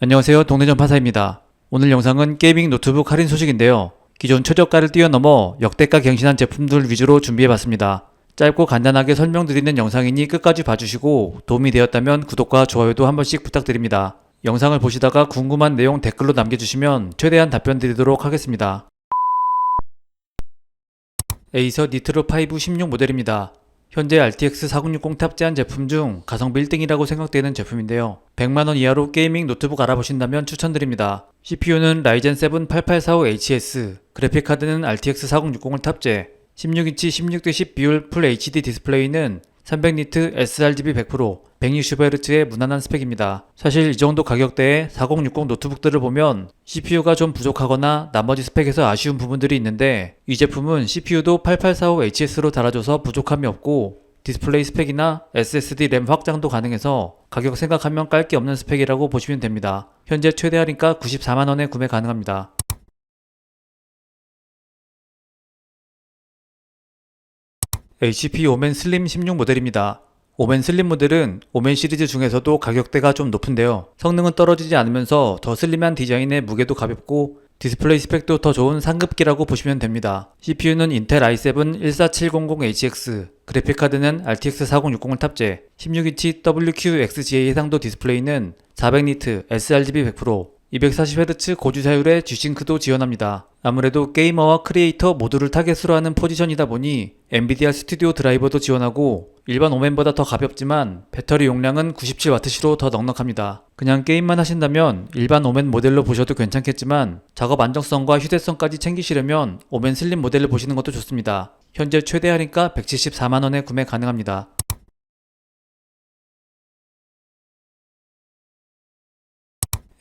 안녕하세요. 동네전파사입니다. 오늘 영상은 게이밍 노트북 할인 소식인데요. 기존 최저가를 뛰어넘어 역대가 갱신한 제품들 위주로 준비해봤습니다. 짧고 간단하게 설명드리는 영상이니 끝까지 봐주시고 도움이 되었다면 구독과 좋아요도 한 번씩 부탁드립니다. 영상을 보시다가 궁금한 내용 댓글로 남겨주시면 최대한 답변 드리도록 하겠습니다. 에이서 니트로 5 16 모델입니다. 현재 RTX 4060 탑재한 제품 중 가성비 1등이라고 생각되는 제품인데요. 100만원 이하로 게이밍 노트북 알아보신다면 추천드립니다. CPU는 라이젠 7 8845HS, 그래픽카드는 RTX 4060을 탑재, 16인치 16대10 비율 풀 HD 디스플레이는 300니트 sRGB 100%, 160Hz의 무난한 스펙입니다. 사실 이 정도 가격대에 4060 노트북들을 보면 CPU가 좀 부족하거나 나머지 스펙에서 아쉬운 부분들이 있는데 이 제품은 CPU도 8845HS로 달아줘서 부족함이 없고 디스플레이 스펙이나 SSD 램 확장도 가능해서 가격 생각하면 깔 게 없는 스펙이라고 보시면 됩니다. 현재 최대 할인가 94만원에 구매 가능합니다. HP 오멘 슬림 16 모델입니다. 오멘 슬림 모델은 오멘 시리즈 중에서도 가격대가 좀 높은데요. 성능은 떨어지지 않으면서 더 슬림한 디자인에 무게도 가볍고 디스플레이 스펙도 더 좋은 상급기라고 보시면 됩니다. CPU는 인텔 i7 14700HX, 그래픽카드는 RTX 4060을 탑재, 16인치 WQXGA 해상도 디스플레이는 400니트 sRGB 100%, 240Hz 고주사율의 G싱크도 지원합니다. 아무래도 게이머와 크리에이터 모두를 타겟으로 하는 포지션이다 보니 엔비디아 스튜디오 드라이버도 지원하고 일반 오멘보다 더 가볍지만 배터리 용량은 97W시로 더 넉넉합니다. 그냥 게임만 하신다면 일반 오멘 모델로 보셔도 괜찮겠지만 작업 안정성과 휴대성까지 챙기시려면 오멘 슬림 모델을 보시는 것도 좋습니다. 현재 최대 할인가 174만원에 구매 가능합니다.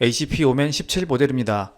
ACP 오멘 17 모델입니다.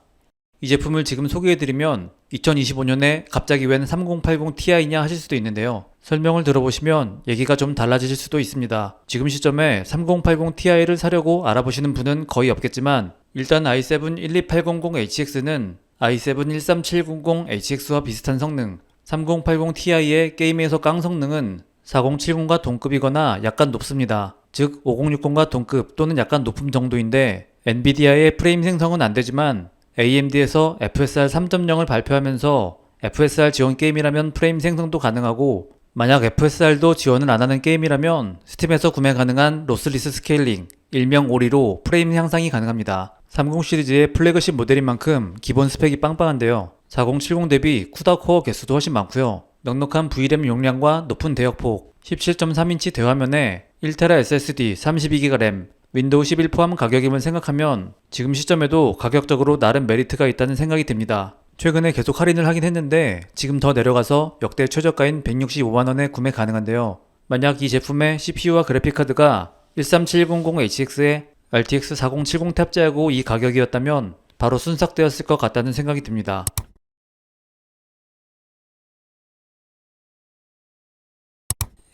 이 제품을 지금 소개해드리면 2025년에 갑자기 웬 3080 Ti냐 하실 수도 있는데요. 설명을 들어보시면 얘기가 좀 달라지실 수도 있습니다. 지금 시점에 3080 Ti를 사려고 알아보시는 분은 거의 없겠지만 일단 i7 12800HX는 i7 13700HX와 비슷한 성능, 3080 Ti의 게임에서 깡 성능은 4070과 동급이거나 약간 높습니다. 즉 5060과 동급 또는 약간 높음 정도인데 엔비디아의 프레임 생성은 안 되지만 AMD에서 FSR 3.0을 발표하면서 FSR 지원 게임이라면 프레임 생성도 가능하고 만약 FSR도 지원을 안 하는 게임이라면 스팀에서 구매 가능한 로스리스 스케일링, 일명 오리로 프레임 향상이 가능합니다. 30 시리즈의 플래그십 모델인 만큼 기본 스펙이 빵빵한데요. 4070 대비 쿠다 코어 개수도 훨씬 많고요. 넉넉한 VRAM 용량과 높은 대역폭, 17.3인치 대화면에 1TB SSD, 32GB 램, 윈도우 11 포함 가격임을 생각하면 지금 시점에도 가격적으로 나름 메리트가 있다는 생각이 듭니다. 최근에 계속 할인을 하긴 했는데 지금 더 내려가서 역대 최저가인 165만원에 구매 가능한데요. 만약 이 제품의 CPU와 그래픽카드가 13700HX에 RTX 4070 탑재하고 이 가격이었다면 바로 순삭되었을 것 같다는 생각이 듭니다.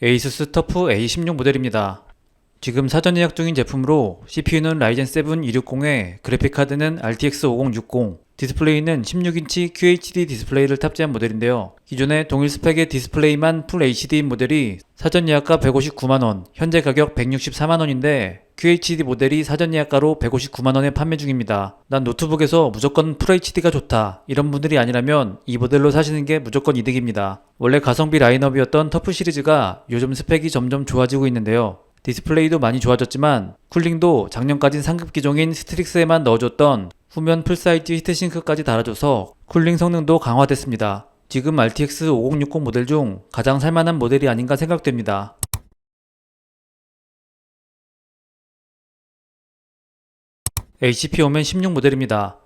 에이수스 터프 A16 모델입니다. 지금 사전 예약 중인 제품으로 CPU는 라이젠 7 260에 그래픽카드는 RTX 5060, 디스플레이는 16인치 QHD 디스플레이를 탑재한 모델인데요. 기존의 동일 스펙의 디스플레이만 풀 HD인 모델이 사전 예약가 159만원, 현재 가격 164만원인데 QHD 모델이 사전 예약가로 159만원에 판매 중입니다. 난 노트북에서 무조건 풀 HD가 좋다. 이런 분들이 아니라면 이 모델로 사시는 게 무조건 이득입니다. 원래 가성비 라인업이었던 터프 시리즈가 요즘 스펙이 점점 좋아지고 있는데요. 디스플레이도 많이 좋아졌지만 쿨링도 작년까진 상급 기종인 스트릭스에만 넣어줬던 후면 풀사이즈 히트싱크까지 달아줘서 쿨링 성능도 강화됐습니다. 지금 RTX 5060 모델 중 가장 살만한 모델이 아닌가 생각됩니다. HP 오멘 16 모델입니다.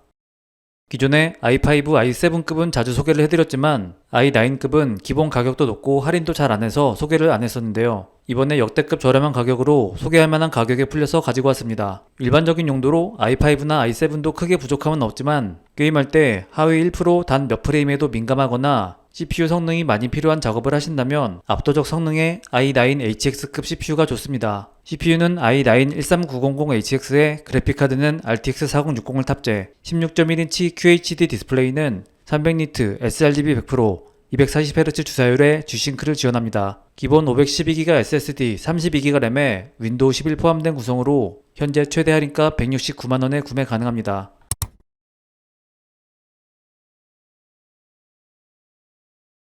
기존의 i5, i7급은 자주 소개를 해드렸지만 i9급은 기본 가격도 높고 할인도 잘 안해서 소개를 안 했었는데요. 이번에 역대급 저렴한 가격으로 소개할 만한 가격에 풀려서 가지고 왔습니다. 일반적인 용도로 i5나 i7도 크게 부족함은 없지만 게임할 때 하위 1%단 몇 프레임에도 민감하거나 CPU 성능이 많이 필요한 작업을 하신다면 압도적 성능의 i9HX급 CPU가 좋습니다. CPU는 i9 13900HX에 그래픽카드는 RTX 4060을 탑재, 16.1인치 QHD 디스플레이는 300니트 sRGB 100%, 240Hz 주사율의 G싱크를 지원합니다. 기본 512GB SSD, 32GB 램에 윈도우 11 포함된 구성으로 현재 최대 할인가 169만원에 구매 가능합니다.